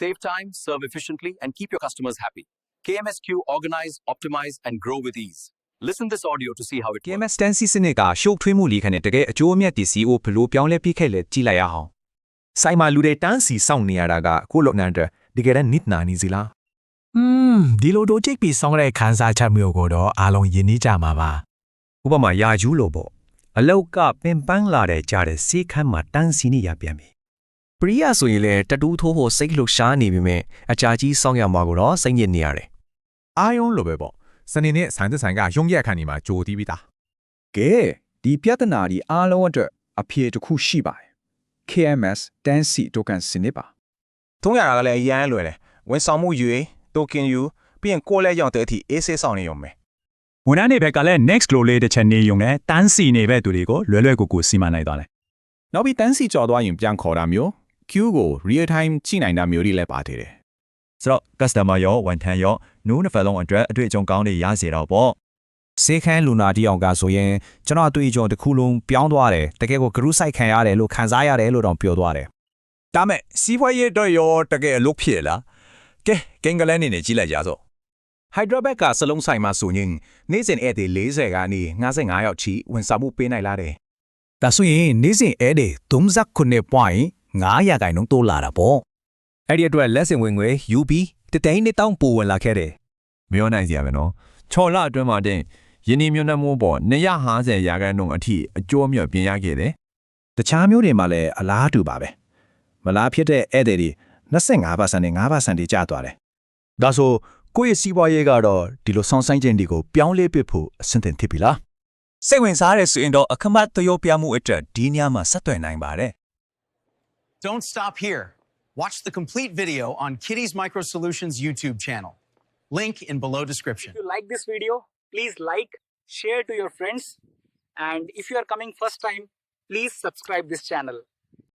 Save time, serve efficiently, and keep your customers happy. KMSQ organize, optimize, and grow with ease. Listen this audio to see how it works. KMS တန်စီစနစ်ကရှုပ်ထွေးမှုလေးခနဲ့တကယ်အကျိုးအမြတ်တည်စီကိုဘလို့ပြောင်းလဲပြီးခဲ့လဲကြည့်လိုက်ရအောင်ဆိုင်မှာလူတွေတန်းစီစောင့်နေရတာကကိုလုပ်နိုင်တဲ့တကယ်တမ်းနစ်နာနေစီလားอืมဒီလိုတို့ကြိတ်ပြီးဆောင်းတဲ့ခန်းစားချက်မျိုးကိုတော့အားလုံးယဉ်နေကြမှာပါဥပမာယာယူလို့ပေါ့အလောက်ကပင်ပန်းလာတဲ့ကြားတဲ့စေခန်းမှာတန်းစီနေရပြန်ပြီ ပရိယာဆိုရင်လည်းတတူးထိုးဖို့စိတ်လှုပ်ရှားနေပြီမဲ့အကြာကြီးစောင့်ရမှာကိုတော့စိတ်ညစ်နေရတယ်အာယုံလိုပဲပေါ့စနေနေ့ဆိုင်တဲ့ဆိုင်ကရုံရက်ခန့်နေမှာကြိုတီးပြီးသားကဲဒီပြဿနာဒီအားလုံးအတွက်အဖြေတစ်ခုရှိပါတယ် KMS တန်းစီတိုကန်စနစ်ပါသုံးရတာကလည်းအရန်လွယ်တယ်ဝန်ဆောင်မှုယူရင် token ယူပြီးရင်ကိုယ်လက်ရောက်တဲ့အထိအေးဆေးဆောင်နေရုံပဲဝန်ထမ်းတွေဘက်ကလည်း next လို့လေးတစ်ချက်နေုံနဲ့တန်းစီနေတဲ့သူတွေကိုလွယ်လွယ်ကူကူစီမံနိုင်သွားတယ်နောက်ပြီးတန်းစီကြော်သွားရင်ပြန်ခေါ်တာမျိုး queue ကို real time ကြည့်နိုင်တာမျိုးတွေလည်းပါသေးတယ်ဆိုတော့ customer ရောဝန်ထမ်းရောနိုးနှစ်ဖက်လုံးအတွက်အတွေ့အကြုံကောင်းတွေရစေတော့ပေါ့စေခန်းလူနာတီအောင်ကဆိုရင်ကျွန်တော်အတွေ့အကြုံတစ်ခုလုံးပြောင်းသွားတယ်တကယ်ကိုဂရုစိုက်ခံရတယ်လို့ခံစားရတယ်လို့တော့ပြောသွားတယ်ဒါမဲ့စီးပွားရေးတော့ရောတကယ်အလုပ်ဖြစ်လားကဲကင်္ဂလန်နေနေကြည့်လိုက်ကြစို့ Hyderabad ကစလုံးဆိုင်မှာဆိုရင်နေ့စဉ်ဧည့်သည်40ကနေ55ယောက်ချီဝန်ဆောင်မှုပေးနိုင်လာတယ်ဒါဆိုရင်နေ့စဉ်အဲတွေ39 point 900ခိုင်နှုန်းတိုးလာတာပေါ့အဲ့ဒီအတွက်လက်စင်ဝင်ငွေ UB တသိန်းနှစ်တောင်းပိုဝင်လာခဲ့တယ်မပြောနိုင်စရာပဲနော်ချော်လာအတွင်းမှာတင်ယင်းဒီမြို့နှမိုးပေါ်250ရာခိုင်နှုန်းအထိအကျိုးအမြတ်ပြင်ရခဲ့တယ်တခြားမျိုးတွေမှာလည်းအလားတူပါပဲမလားဖြစ်တဲ့ဧည့်သည်တွေ25%နဲ့5%တွေကျသွားတယ်ဒါဆိုကိုယ့်ရဲ့စီးပွားရေးကတော့ဒီလိုဆောင်းဆိုင်ခြင်းတွေကိုပြောင်းလဲပစ်ဖို့အဆင်သင့်ဖြစ်ပြီလားစိတ်ဝင်စားတဲ့ဆိုရင်တော့အခမတ်တရောပြမှုအတွက်ဒီညမှာဆက်သွယ်နိုင်ပါတယ် Don't stop here. Watch the complete video on Kitty's Micro Solutions YouTube channel. Link in below description. If you like this video, please like, share to your friends, and if you are coming first time, please subscribe this channel.